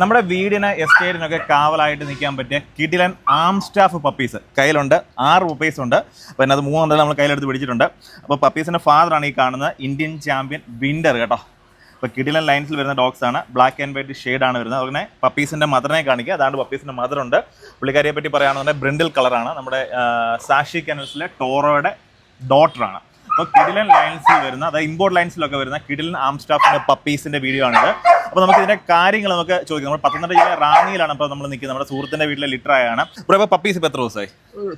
നമ്മുടെ വീടിന് എസ്റ്റേറ്റിനൊക്കെ കാവലായിട്ട് നിൽക്കാൻ പറ്റിയ കിടിലൻ ആം സ്റ്റാഫ് പപ്പീസ് കയ്യിലുണ്ട് ആറ് പപ്പീസ് ഉണ്ട്. അപ്പോൾ അത് മൂന്നെണ്ണം നമ്മൾ കയ്യിലെടുത്ത് പിടിച്ചിട്ടുണ്ട്. അപ്പോൾ പപ്പീസിന്റെ ഫാദറാണ് ഈ കാണുന്നത് ഇന്ത്യൻ ചാമ്പ്യൻ വിൻഡർ കേട്ടോ. അപ്പോൾ കിടിലൻ ലൈൻസിൽ വരുന്ന ഡോഗ്സ് ആണ്. ബ്ലാക്ക് ആൻഡ് വൈറ്റ് ഷെയ്ഡാണ് വരുന്നത്. അതുപോലെ പപ്പീസിന്റെ മദറിനെ കാണിക്കുക. അതാണ് പപ്പീസിന്റെ മദർ ഉണ്ട്. പുള്ളിക്കാരിയെ പറ്റി പറയുകയാണെന്നുണ്ടെങ്കിൽ ബ്രിൻഡിൽ കളറാണ് നമ്മുടെ സാഷി കനൽസിലെ ടോറോയുടെ ഡോട്ടറാണ് അപ്പോൾ കിടിലൻ ലൈൻസിൽ വരുന്ന അതായത് ഇമ്പോർട്ട് ലൈൻസിലൊക്കെ വരുന്ന കിടിലൻ ആം സ്റ്റാഫിന്റെ പപ്പീസിന്റെ വീഡിയോ ആണിത്. അപ്പോൾ നമുക്ക് ഇതിന്റെ കാര്യങ്ങൾ നമുക്ക് ചോദിക്കാം. നമ്മൾ പത്തനംതിട്ട ജില്ല റാന്നിയിലാണ് ഇപ്പോൾ നമ്മൾ നിൽക്കുന്നത്. നമ്മുടെ സുഹൃത്തിന്റെ വീട്ടിലെ ലിറ്റർ ആയാണ്. ഇപ്പോൾ പപ്പീസ് ഇപ്പോൾ എത്ര ദിവസമായി?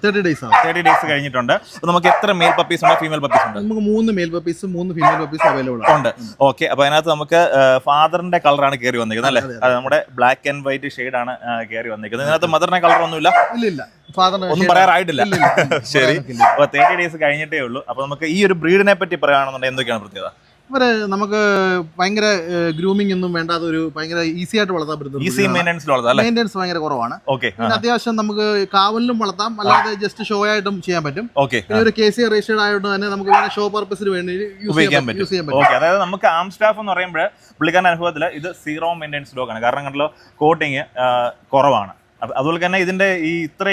തേർട്ടി ഡേയ്സ് ആണ് തേർട്ടി ഡേയ്സ് കഴിഞ്ഞിട്ടുണ്ട്. അപ്പോൾ നമുക്ക് എത്ര മെയിൽ പപ്പീസ് ഉണ്ട് ഫീമെയിൽ പപ്പീസ് ഉണ്ട്? നമുക്ക് മൂന്ന് മെയിൽ പപ്പീസ് മൂന്ന് ഫീമെയിൽ പപ്പീസ് അവൈലബിൾ ആണ്. ഉണ്ട്. ഓക്കെ അപ്പോൾ അതിനകത്ത് നമുക്ക് ഫാദറിന്റെ കളറാണ് കയറി വന്നിരിക്കുന്നത് അല്ലേ? അത് നമ്മുടെ ബ്ലാക്ക് ആൻഡ് വൈറ്റ് ഷെയ്ഡ് ആണ് ആ, കയറി വന്നിരിക്കുന്നത്. ഇതിനകത്ത് മദറിന്റെ കളർ ഒന്നുമില്ല? ഇല്ല ഒന്നും പറയാറായിട്ടില്ല. ശരി. അപ്പൊ അപ്പോൾ തേർട്ടി ഡേയ്സ് കഴിഞ്ഞിട്ടേ ഉള്ളൂ. അപ്പോൾ നമുക്ക് ഈ ഒരു ബ്രീഡിനെ പറ്റി പറയുകയാണെന്നുണ്ടെങ്കിൽ എന്തൊക്കെയാണ് പ്രത്യേകത? ഇവർ നമുക്ക് ഭയങ്കര ഗ്രൂമിംഗ് ഒന്നും വേണ്ടാത്ത ഒരു ഭയങ്കര ഈസി ആയിട്ട് വളർത്താൻ പറ്റുന്ന ഈസി മെയിന്റെനൻസിൽ ഉള്ളത് അല്ലേ? മെയിന്റെനൻസ് ഭയങ്കര കുറവാണ്. പിന്നെ അത്യാവശ്യം നമുക്ക് കാവലിലും വളർത്താം അല്ലാതെ ജസ്റ്റ് ഷോ ആയിട്ടും ചെയ്യാൻ പറ്റും. പിന്നെ ഒരു കെ സി രജിസ്റ്റേഡ് ആയതുകൊണ്ട് തന്നെ നമുക്ക് ഷോ പർപ്പസിന് വേണ്ടി യൂസ് ചെയ്യാൻ പറ്റും അതായത് നമുക്ക് ആം സ്റ്റാഫ് എന്ന് പറയുമ്പോൾ പുള്ളിക്കാരന്റെ അനുഭവത്തിൽ ഇത് സീറോ മെയിന്റെനൻസ് ഡോഗ് ആണ്. കാരണം കണ്ടല്ലോ കോട്ടിങ് കുറവാണ്. അതുപോലെ തന്നെ ഇതിന്റെ ഈ ഇത്ര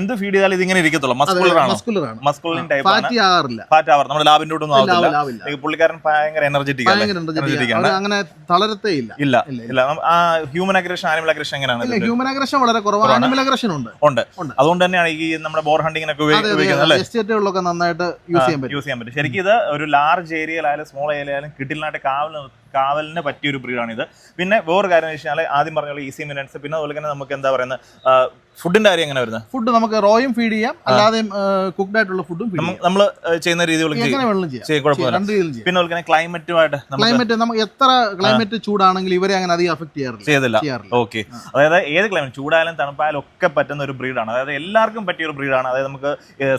എന്ത് ഫീഡ് ചെയ്താലും ഇതിങ്ങനെ ഇരിക്കത്തുള്ളൂ. മസ്കുലർ ആണ്? മസ്കുലിൻ ടൈപ്പ് ഫാറ്റി ആകാറില്ല ഫാറ്റ് ആവാർ നമ്മുടെ ലാബിന്റെ ഒന്നും ആവത്തില്ല. പുള്ളിക്കാരൻ ഭയങ്കര എനർജറ്റിക് എനർജറ്റിക് ആണ്. അങ്ങനെ തളരത്തേ ഇല്ല. ഇല്ല ഇല്ല, ആ ഹ്യൂമൻ അഗ്രഷൻ ആനിമൽ അഗ്രഷൻ എങ്ങനെയാണ് ഹ്യൂമൻ അഗ്രഷൻ വളരെ കുറവാണ്. ആനിമൽ അഗ്രഷൻ ഉണ്ട്. ഉണ്ട്. അതുകൊണ്ട് തന്നെയാണ് ഈ നമ്മുടെ ബോർ ഹണ്ടിങ്ങിനൊക്കെ ഉപയോഗിക്കുന്നത് അല്ലേ? എസ്റ്റേറ്റുകളിലൊക്കെ നന്നായിട്ട് യൂസ് ചെയ്യാൻ പറ്റും. യൂസ് ചെയ്യാൻ പറ്റും. ശരിക്കും ഇത് ഒരു ലാർജ് ഏരിയയിലായാലും സ്മോൾ ഏരിയയിലായാലും കിട്ടിലായിട്ട് കാവൽ കാവലിന് പറ്റിയ ഒരു ബ്രീഡാണ് ഇത് പിന്നെ വേറൊരു കാര്യം എന്ന് വെച്ചാൽ ആദ്യം പറഞ്ഞ ഈസി മിനൻസ് പിന്നെ അതുപോലെ തന്നെ നമുക്ക് എന്താ പറയുന്നത് ഫുഡിന്റെ കാര്യം എങ്ങനെ വരുന്നത് ഫുഡ് നമുക്ക് റോയും ഫീഡ് ചെയ്യാം. അല്ലാതെ കുക്ക്ഡ് ആയിട്ടുള്ള ഫുഡും നമ്മൾ ചെയ്യുന്ന രീതികൾ ചെയ്യാം. പിന്നെ അതുപോലെ തന്നെ ക്ലൈമറ്റുമായിട്ട് ക്ലൈമറ്റ് നമുക്ക് എത്ര ക്ലൈമറ്റ് ചൂടാണെങ്കിൽ ഇവരെ അങ്ങനെ അധികം അഫക്ട് ചെയ്യാറില്ല. ചെയ്തില്ല ഓക്കെ അതായത് ഏത് ക്ലൈമറ്റ് ചൂടായാലും തണുപ്പായാലും ഒക്കെ പറ്റുന്ന ഒരു ബ്രീഡാണ്. അതായത് എല്ലാവർക്കും പറ്റിയ ഒരു ബ്രീഡാണ്. അതായത് നമുക്ക്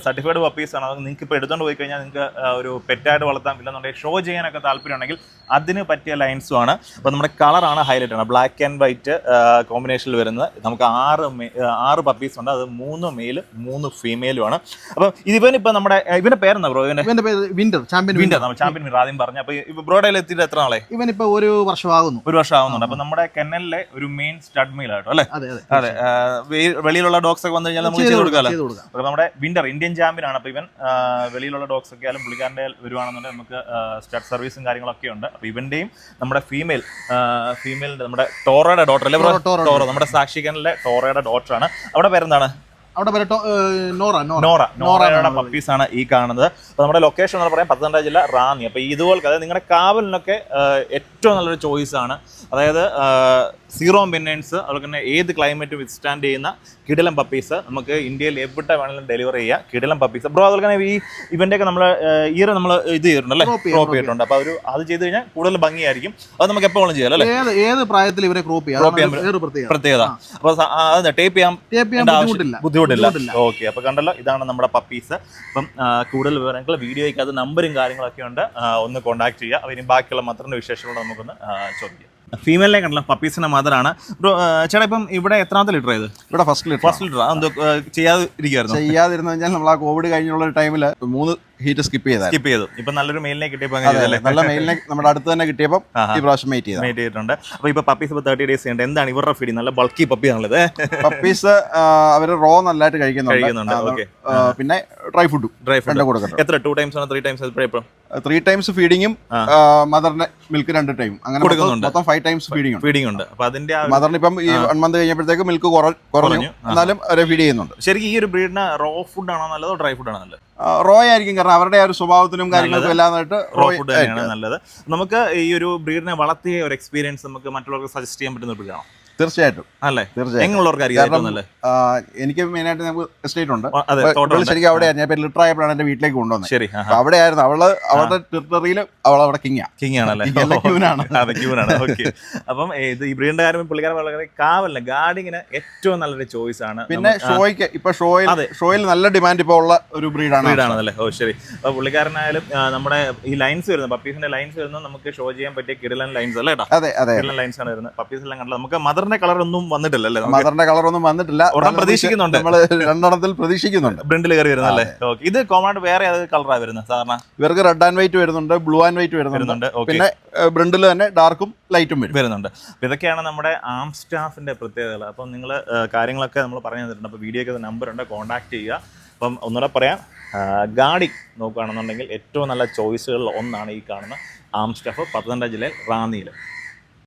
സർട്ടിഫൈഡ് പപ്പീസ് ആണ്. നിങ്ങൾക്ക് ഇപ്പോൾ എടുത്തുകൊണ്ട് പോയി കഴിഞ്ഞാൽ നിങ്ങൾക്ക് ഒരു പെറ്റായിട്ട് വളർത്താം. ഇല്ലെന്നുണ്ടെങ്കിൽ ഷോ ചെയ്യാനൊക്കെ താല്പര്യം ഉണ്ടെങ്കിൽ അതിന് പറ്റിയ ലൈൻസും ആണ് അപ്പോൾ നമ്മുടെ കളറാണ് ഹൈലൈറ്റ് ആണ്. ബ്ലാക്ക് ആൻഡ് വൈറ്റ് കോമ്പിനേഷനിൽ വരുന്നത്. നമുക്ക് ആറ് ആറ് പപ്പീസ് ഉണ്ട്. അത് മൂന്ന് മെയിലും മൂന്ന് ഫീമെയിലും ആണ്. അപ്പോൾ ഇതിവനിപ്പോൾ നമ്മുടെ ഇവന്റെ പേരെന്താ ബ്രോ ഇവന്റെ ഇവന്റെ പേര് വിന്റർ ചാമ്പ്യൻ വിന്റർ നമ്മൾ ചാമ്പ്യൻ വിൻഡർ ആദ്യം പറഞ്ഞു. അപ്പോൾ ബ്രോഡയിൽ എത്തിയിട്ട് എത്ര നാളെ ഇവൻ ഇപ്പൊ ഒരു വർഷമാകുന്നു. ഒരു വർഷം ആകുന്നുണ്ട് അപ്പോൾ നമ്മുടെ കെന്നലിലെ ഒരു മെയിൻ സ്റ്റഡ് മീൽ ആട്ടോ അല്ലേ? അതെ വെളിയിലുള്ള ഡോഗ്സ് ഒക്കെ വന്നു കഴിഞ്ഞാൽ നമുക്ക് ചെയ്ത് ചെയ്ത് കൊടുക്കാം കൊടുക്കാമല്ലോ. അപ്പോൾ നമ്മുടെ വിന്റർ ഇന്ത്യൻ ചാമ്പ്യൻ ആണ്. അപ്പോൾ ഇവൻ വെളിയിലുള്ള ഡോഗ്സ് ഒക്കെ ആയാലും പുള്ളിക്കാരന്റെ വരുവാണെന്നുണ്ടെങ്കിൽ നമുക്ക് സ്റ്റഡ് സർവീസും കാര്യങ്ങളൊക്കെ ഉണ്ട്. അപ്പോൾ ഇവന്റെയും നമ്മുടെ ഫീമെയിൽ ഫീമെയിലിന്റെ നമ്മുടെ ടോറയുടെ ഡോട്ടർ അല്ലെ ടോറ, നമ്മുടെ നമ്മുടെ സാക്ഷികനിലെ ടോറയുടെ ഡോട്ടറാണ് അവിടെ പേരെന്താണ്? അവിടെ നോറ നോറ. നോറ. നോറയുടെ പപ്പീസ് ആണ് ഈ കാണുന്നത്. അപ്പോൾ നമ്മുടെ ലൊക്കേഷൻ എന്ന് പറയാം പത്തനംതിട്ട ജില്ല റാന്നി. അപ്പോൾ ഇതുപോലെ അതായത് നിങ്ങളുടെ കാവലിനൊക്കെ ഏറ്റവും നല്ലൊരു ചോയ്സ് ആണ്. അതായത് സീറോ മിന്നൻസ് അതുപോലെ തന്നെ ഏത് ക്ലൈമറ്റ് വിത്ത്സ്റ്റാൻഡ് ചെയ്യുന്ന കിടിലം പപ്പീസ് നമുക്ക് ഇന്ത്യയിൽ എവിടെ വേണമെങ്കിലും ഡെലിവറി ചെയ്യാം. കിടിലം പപ്പീസ് ബ്രോ അതുപോലെ തന്നെ ഈ ഇവന്റെയൊക്കെ നമ്മൾ ഇയർ നമ്മൾ ഇത് ചെയ്തിട്ടുണ്ട് അല്ലേ? ക്രോപ്പ് ചെയ്തിട്ടുണ്ട്. അപ്പോൾ ഒരു അത് ചെയ്ത് കഴിഞ്ഞാൽ കൂടുതൽ ഭംഗിയായിരിക്കും. അത് നമുക്ക് എപ്പോഴും ചെയ്യാം അല്ലേ? ഏത് പ്രായത്തിൽ ഇവരെ ക്രോപ്പ് ചെയ്യാം? പ്രത്യേകത? അപ്പൊ അപ്പോൾ ടേപ്പ് ചെയ്യാൻ ബുദ്ധിമുട്ടില്ല. ബുദ്ധിമുട്ടില്ല. ഓക്കെ അപ്പൊ കണ്ടല്ലോ ഇതാണ് നമ്മുടെ പപ്പീസ് അപ്പം കൂടുതൽ വിവരങ്ങൾ വീഡിയോയ്ക്ക് അത് നമ്പറും കാര്യങ്ങളൊക്കെ ഉണ്ട്. ഒന്ന് കോൺടാക്ട് ചെയ്യുക. ഇനി ബാക്കിയുള്ള മാത്രം വിശേഷങ്ങളോട് നമുക്കൊന്ന് ചോദിക്കാം. ഫീമെയിലിനെ കണ്ടല്ലോ പപ്പീസിന്റെ മദറാണ് ചേട്ടാ ഇപ്പം ഇവിടെ എത്രാമത്തെ ലിറ്റർ ഇത്? ഇവിടെ ഫസ്റ്റ് ലിറ്റർ ഫസ്റ്റ് ലിറ്റർ അതെന്തോ ആ, ചെയ്യാതെ ഇരിക്കുമായിരുന്നു ചെയ്യാതിരുന്നു കഴിഞ്ഞാൽ നമ്മൾ ആ കോവിഡ് കഴിഞ്ഞുള്ള ടൈമിൽ മൂന്ന് ഹീറ്റ് സ്കിപ്പ് ചെയ്തായിരുന്നു. സ്കിപ്പ് ചെയ്തു. ഇപ്പൊ നല്ലൊരു മെയിലിനെ കിട്ടിയപ്പോൾ അതെ. നല്ല മെയിലിനെ നമ്മുടെ അടുത്ത് തന്നെ കിട്ടിയപ്പോൾ ആഹാ. ഈ പ്രാവശ്യം വെയിറ്റ് ചെയ്തു മെയിറ്റ് ചെയ്തിട്ടുണ്ട്. അപ്പോൾ ഇപ്പോൾ പപ്പീസ് ഇപ്പോൾ തേർട്ടി ഡേയ്സ് ഉണ്ട്. എന്താണ് ഇവരുടെ ഫീഡ് നല്ല ബൾക്കി പപ്പിയാണുള്ളത് പപ്പീസ് അവർ റോ നല്ലതായിട്ട് കഴിക്കുന്നുണ്ട്. പിന്നെ ഡ്രൈ ഫുഡും ഡ്രൈ ഫുഡ് കൊടുക്കുന്നത് എത്ര? ടു ടൈംസ് ആണോ ത്രീ ടൈംസ് എപ്പോഴും ത്രീ ടൈംസ് ഫീഡിങ്ങും. മദറിന്റെ മിൽക്ക് രണ്ട് ടൈം അങ്ങനെ മൊത്തം- കൊടുക്കുന്നുണ്ട്. മൊത്തം ഫൈവ് ടൈംസ് ഫീഡിംഗ് ഫീഡിംഗ് ഉണ്ട് അപ്പൊ അതിന്റെ മദറിന് ഇപ്പം ഈ വൺ മന്ത് കഴിഞ്ഞപ്പോഴത്തേക്ക് മിൽക്ക് കുറഞ്ഞു. എന്നാലും അവരെ ഫീഡ് ചെയ്യുന്നുണ്ട്. ശരിക്കും ഈ ഒരു ബ്രീഡിന് റോ ഫുഡ് ആണോ നല്ലതോ ഡ്രൈ ഫുഡ് ആണോ നല്ലത്? റോ ആയിരിക്കും കാരണം അവരുടെ ആ ഒരു സ്വഭാവത്തിനും കാര്യങ്ങൾക്കും എല്ലാമായിട്ട് റോ റോ ഫുഡ് തന്നെയാണ് നല്ലത്. നമുക്ക് ഈ ഒരു ബ്രീഡിനെ വളർത്തിയ ഒരു എക്സ്പീരിയൻസ് നമുക്ക് മറ്റുള്ളവർക്ക് സജസ്റ്റ് ചെയ്യാൻ പറ്റുന്ന ഒരു ബ്രീഡാണോ? തീർച്ചയായിട്ടും. അല്ലേ? തീർച്ചയായും എങ്ങനെയുള്ളവർക്ക് അറിയാം ഏറ്റവും കാരണം നല്ലത്? ആ, എനിക്ക് മെയിനായിട്ട് നമുക്ക് എസ്റ്റേറ്റ് ഉണ്ട്. ശരിക്കും അവിടെയായിരുന്നു ഞാൻ ലിറ്റർ ആയപ്പോഴാണ് എന്റെ വീട്ടിലേക്ക് കൊണ്ടുവന്നത്. ശരി അവിടെ അവിടെയായിരുന്നു. അവൾ അവളുടെ ടെറിട്ടറിയിൽ അവൾ അവിടെ കിങ്ങാ അപ്പം ഇത് ഈ ബ്രീഡിന്റെ കാര്യം പുള്ളിക്കാരൻ വളരെ കാവല്ല ഗാർഡിങ്ങിന് ഏറ്റവും നല്ലൊരു ചോയ്സ് ആണ് പിന്നെ ഷോയ്ക്ക് ഇപ്പൊ ഷോയിൽ ഷോയിൽ നല്ല ഡിമാൻഡ് ഇപ്പൊ ഉള്ള ഒരു ബ്രീഡാണ് ബ്രീഡാണല്ലേ ഓ ശരി. അപ്പൊ പുള്ളിക്കാരനായാലും നമ്മുടെ ഈ ലൈൻസ് വരുന്നത് പപ്പീസിന്റെ ലൈൻസ് വരുന്നത് നമുക്ക് ഷോ ചെയ്യാൻ പറ്റിയ കിടലൻ ലൈൻസ് അല്ലേ അതെ അതെ കിടലൻ ലൈൻസ് ആണ് വരുന്നത്. പപ്പീസ് എല്ലാം കണ്ടത് നമുക്ക് മദറിന്റെ മദറിന്റെ കളർ ഒന്നും വന്നിട്ടില്ല അല്ലേ മദറിന്റെ കളർ ഒന്നും വന്നിട്ടില്ല. ഒരെണ്ണം പ്രതീക്ഷിക്കുന്നുണ്ട്. നമ്മൾ രണ്ടെണ്ണത്തിൽ പ്രതീക്ഷിക്കുന്നുണ്ട്. ബ്രണ്ടിൽ കയറി വരുന്നല്ലേ ഓക്കെ ഇത് കോമൺ വേറെ ഏത് കളറാണ് വരുന്നത് സാധാരണ? ഇവർക്ക് റെഡ് ആൻഡ് വൈറ്റ് വരുന്നുണ്ട് ബ്ലൂ ആൻഡ് വൈറ്റ് വരുന്നുണ്ട്. പിന്നെ ബ്രണ്ടിൽ തന്നെ ഡാർക്കും ലൈറ്റും വരും. വരുന്നുണ്ട്. അപ്പോൾ ഇതൊക്കെയാണ് നമ്മുടെ ആം സ്റ്റാഫിന്റെ പ്രത്യേകതകൾ. അപ്പം നിങ്ങൾ കാര്യങ്ങളൊക്കെ നമ്മൾ പറഞ്ഞു തന്നിട്ടുണ്ട്. അപ്പോൾ വീഡിയോയ്ക്ക് നമ്പർ ഉണ്ട് കോൺടാക്ട് ചെയ്യുക. അപ്പം ഒന്നുകൂടെ പറയാം. ഗാഡി നോക്കുകയാണെന്നുണ്ടെങ്കിൽ ഏറ്റവും നല്ല ചോയ്സുകളിൽ ഒന്നാണ് ഈ കാണുന്ന ആം സ്റ്റാഫ് പത്തനംതിട്ട ജില്ലയിൽ റാന്നിയിൽ